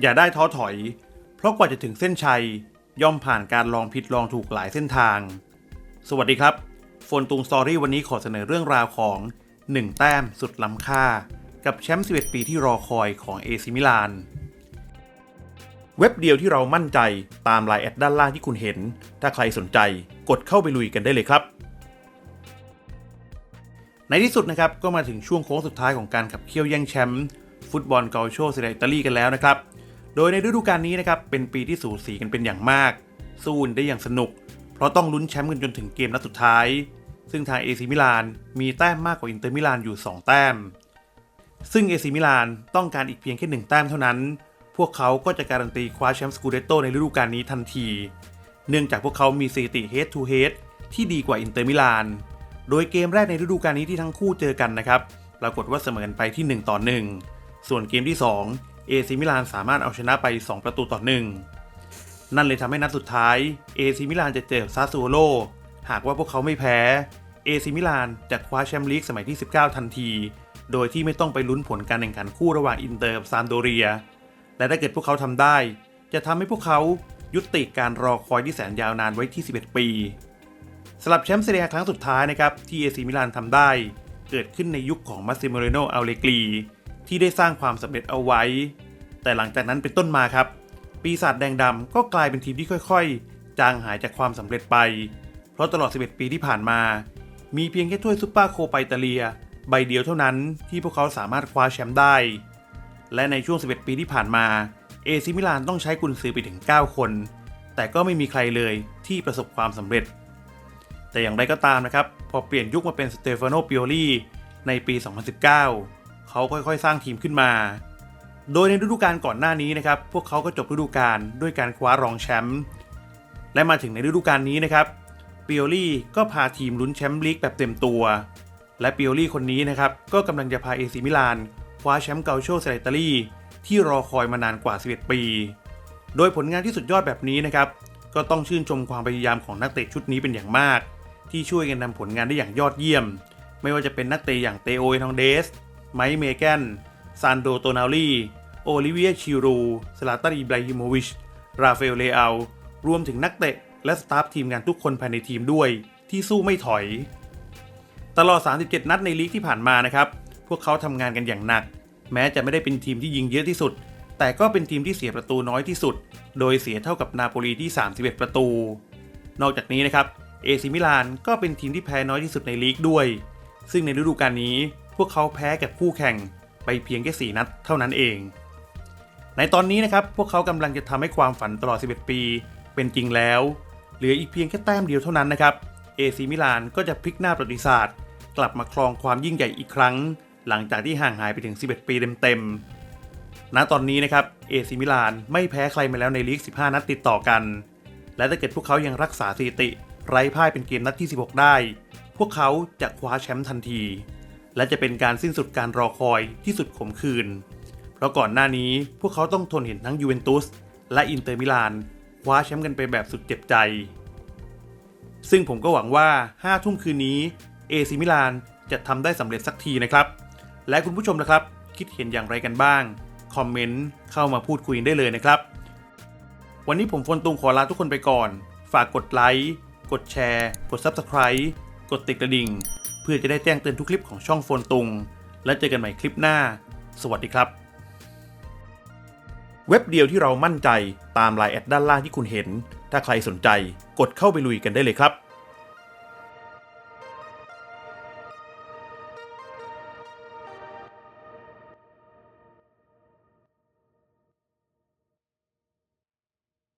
อย่าได้ท้อถอย เพราะกว่าจะถึงเส้นชัย ย่อมผ่านการลองผิดลองถูกหลายเส้นทาง สวัสดีครับโฟนตุงสตอรี่วันนี้ขอเสนอเรื่องราวของ 1 แต้มสุดล้ำค่า กับแชมป์11 ปีที่รอคอยของเอซิมิลานเว็บเดียวที่เรามั่นใจตามไลน์แอดด้านล่างที่คุณเห็น ถ้าใครสนใจกดเข้าไปลุยกันได้เลยครับ ในที่สุดนะครับก็มาถึงช่วงโค้งสุดท้ายของการขับเคี่ยวแย่งแชมป์ฟุตบอลเกาโชเซเรอิตาลีกันแล้วนะครับ โดยในฤดูกาลนี้นะครับเป็นปีที่สูสีกันเป็นอย่างมาก สู้ได้อย่างสนุก เพราะต้องลุ้นแชมป์กันจนถึงเกมนัดสุดท้าย ซึ่งทางเอซิมิลานมีแต้มมากกว่าอินเตอร์มิลานอยู่ 2 แต้ม ซึ่งเอซิมิลานต้องการอีกเพียงแค่หนึ่งแต้มเท่านั้น พวกเขาก็จะการันตีคว้าแชมป์สกูเดโตในฤดูกาลนี้ทันที เนื่องจากพวกเขามีสถิติ head to head ที่ดีกว่าอินเตอร์มิลาน โดยเกมแรกในฤดูกาลนี้ที่ทั้งคู่เจอกันนะครับ ปรากฏว่าเสมอกันไปที่ 1 ต่อ 1 ส่วนเกมที่ 2 เอซิมิลานสามารถเอาชนะไป 2 ประตูต่อ1นั่นเลยทำให้นัดสุดท้ายเอซิมิลานจะเจอซาซูโอโลหากว่าพวกเขาไม่แพ้เอซิมิลานจะคว้าแชมป์ลีกสมัยที่ 19 ทันที โดยที่ไม่ต้องไปลุ้นผลการแข่งขันคู่ระหว่างอินเตอร์กับซานโดเรีย และถ้าเกิดพวกเขาทำได้ จะทำให้พวกเขายุติการรอคอยที่แสนยาวนานไว้ที่ 11 ปีสำหรับแชมป์เซเรียครั้งสุดท้ายนะครับที่เอซิมิลานทำได้ เกิดขึ้นในยุคของมาซิโมเรโนอัลเลกรี ที่ได้สร้างความสำเร็จเอาไว้ แต่หลังจากนั้นเป็นต้นมาครับ ปีศาจแดงดำก็กลายเป็นทีมที่ค่อยๆ จางหายจากความสำเร็จไป เพราะตลอด 11 ปีที่ผ่านมา มีเพียงแค่ถ้วยซุปเปอร์โคปาอิตาเลีย ใบเดียวเท่านั้นที่พวกเขาสามารถคว้าแชมป์ได้ และในช่วง 11 ปีที่ผ่านมา เอซิมิลานต้องใช้กุนซือไปถึง 9 คน แต่ก็ไม่มีใครเลยที่ประสบความสำเร็จ แต่อย่างไรก็ตามนะครับ พอเปลี่ยนยุคมาเป็นสเตฟานโนปิโอลีในปี 2019 เขาค่อยๆ สร้างทีมขึ้นมา โดยในฤดูกาลก่อนหน้านี้นะครับ พวกเขาก็จบฤดูกาลด้วยการคว้ารองแชมป์และมาถึงในฤดูกาลนี้นะครับเปิโอลีก็พาทีมลุ้นแชมป์ลีกแบบเต็มตัว และเปิโอลีคนนี้นะครับ ก็กำลังจะพาเอซิมิลานคว้าแชมป์เกาโชเซเลตาลีที่รอคอยมานานกว่า 11 ปี โดยผลงานที่สุดยอดแบบนี้นะครับ ก็ต้องชื่นชมความพยายามของนักเตะชุดนี้เป็นอย่างมาก ที่ช่วยกันนำผลงานได้อย่างยอดเยี่ยม ไม่ว่าจะเป็นนักเตะอย่างเตโอเอทองเดส ไมค์เมแกนซานโดโตนาลีโอลิเวียชิรูสลาตันอิบราฮิโมวิช ราฟาเอลเลอารวมถึงนักเตะ และสตาฟทีมงานทุกคนภายในทีมด้วย ที่สู้ไม่ถอย ตลอด 37 นัดในลีกที่ผ่านมานะครับ พวกเขาทำงานกันอย่างหนัก แม้จะไม่ได้เป็นทีมที่ยิงเยอะที่สุด แต่ก็เป็นทีมที่เสียประตูน้อยที่สุด โดยเสียเท่ากับนาโปลีที่ 31 ประตู นอกจากนี้นะครับเอซิมิลานก็เป็นทีมที่แพ้น้อยที่สุดในลีกด้วย ซึ่งในฤดูกาลนี้ พวกเขาแพ้กับคู่แข่งไปเพียงแค่ 4 นัดเท่านั้นเอง ในตอนนี้นะครับ พวกเขากำลังจะทำให้ความฝันตลอด 11 ปี เป็นจริงแล้ว เหลืออีกเพียงแค่แต้มเดียวเท่านั้นนะครับ เอซิมิลานก็จะพลิกหน้าประวัติศาสตร์ กลับมาครองความยิ่งใหญ่อีกครั้ง หลังจากที่ห่างหายไปถึง 11 ปีเต็มๆ ณ ตอนนี้นะครับเอซิมิลานไม่แพ้ใครมาแล้วในลีก 15 นัดติดต่อกัน และถ้าเกิดพวกเขายังรักษาสถิติ ไร้พ่ายเป็นเกมนัดที่ 16 ได้ พวกเขาจะคว้าแชมป์ทันที และจะเป็นการสิ้นสุดการรอคอยที่สุดขมขื่นเพราะก่อนหน้านี้พวกเขาต้องทนเห็นทั้งยูเวนตุสและอินเตอร์มิลานคว้าแชมป์กันไปแบบสุดเจ็บใจ ซึ่งผมก็หวังว่า 5 ทุ่มคืนนี้เอซิมิลานจะทำได้สำเร็จสักทีนะครับ และคุณผู้ชมนะครับ คิดเห็นอย่างไรกันบ้าง คอมเมนต์เข้ามาพูดคุยได้เลยนะครับ วันนี้ผมฟนตุงขอลาทุกคนไปก่อน ฝากกดไลค์ กดแชร์ กด Subscribe กดติดกระดิ่ง เพื่อจะได้แจ้งเตือนทุกคลิปของช่องโฟนตุง และเจอกันใหม่คลิปหน้า สวัสดีครับ เว็บเดียวที่เรามั่นใจตามลายแอดด้านล่างที่คุณเห็น ถ้าใครสนใจกดเข้าไปลุยกันได้เลยครับ